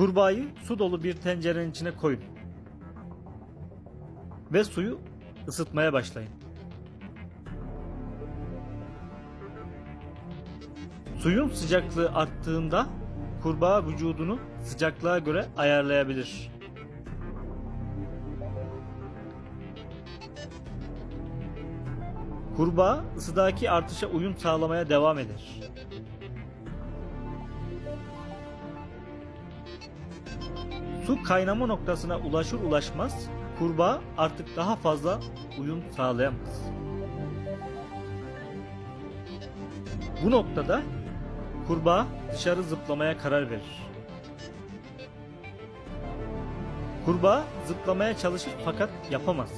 Kurbağayı su dolu bir tencerenin içine koyun. Ve suyu ısıtmaya başlayın. Suyun sıcaklığı arttığında kurbağa vücudunu sıcaklığa göre ayarlayabilir. Kurbağa ısıdaki artışa uyum sağlamaya devam eder. Su kaynama noktasına ulaşır ulaşmaz kurbağa artık daha fazla uyum sağlayamaz. Bu noktada kurbağa dışarı zıplamaya karar verir. Kurbağa zıplamaya çalışır fakat yapamaz.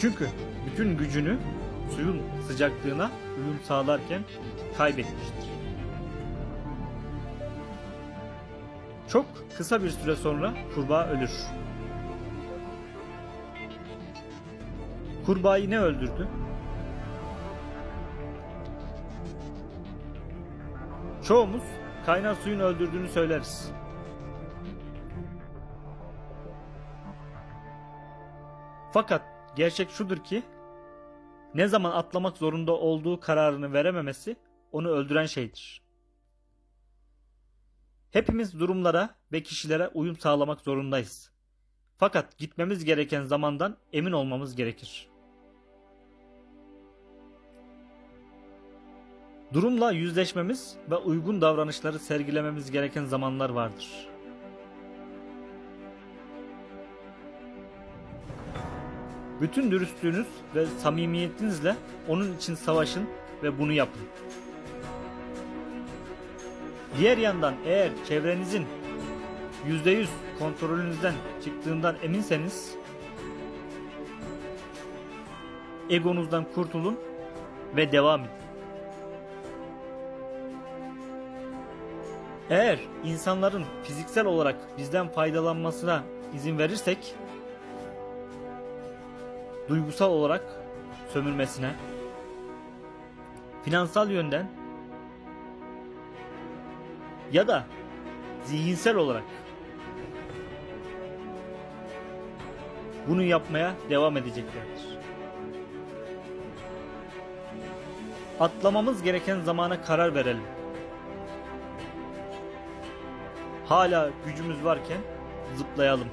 Çünkü bütün gücünü suyun sıcaklığına uyum sağlarken kaybetmiştir. Çok kısa bir süre sonra kurbağa ölür. Kurbağayı ne öldürdü? Çoğumuz kaynar suyun öldürdüğünü söyleriz. Fakat gerçek şudur ki ne zaman atlamak zorunda olduğu kararını verememesi onu öldüren şeydir. Hepimiz durumlara ve kişilere uyum sağlamak zorundayız. Fakat gitmemiz gereken zamandan emin olmamız gerekir. Durumla yüzleşmemiz ve uygun davranışları sergilememiz gereken zamanlar vardır. Bütün dürüstlüğünüz ve samimiyetinizle onun için savaşın ve bunu yapın. Diğer yandan eğer çevrenizin %100 kontrolünüzden çıktığından eminseniz egonuzdan kurtulun ve devam edin. Eğer insanların fiziksel olarak bizden faydalanmasına izin verirsek duygusal olarak sömürmesine finansal yönden ya da zihinsel olarak bunu yapmaya devam edeceklerdir. Atlamamız gereken zamana karar verelim. Hala gücümüz varken zıplayalım.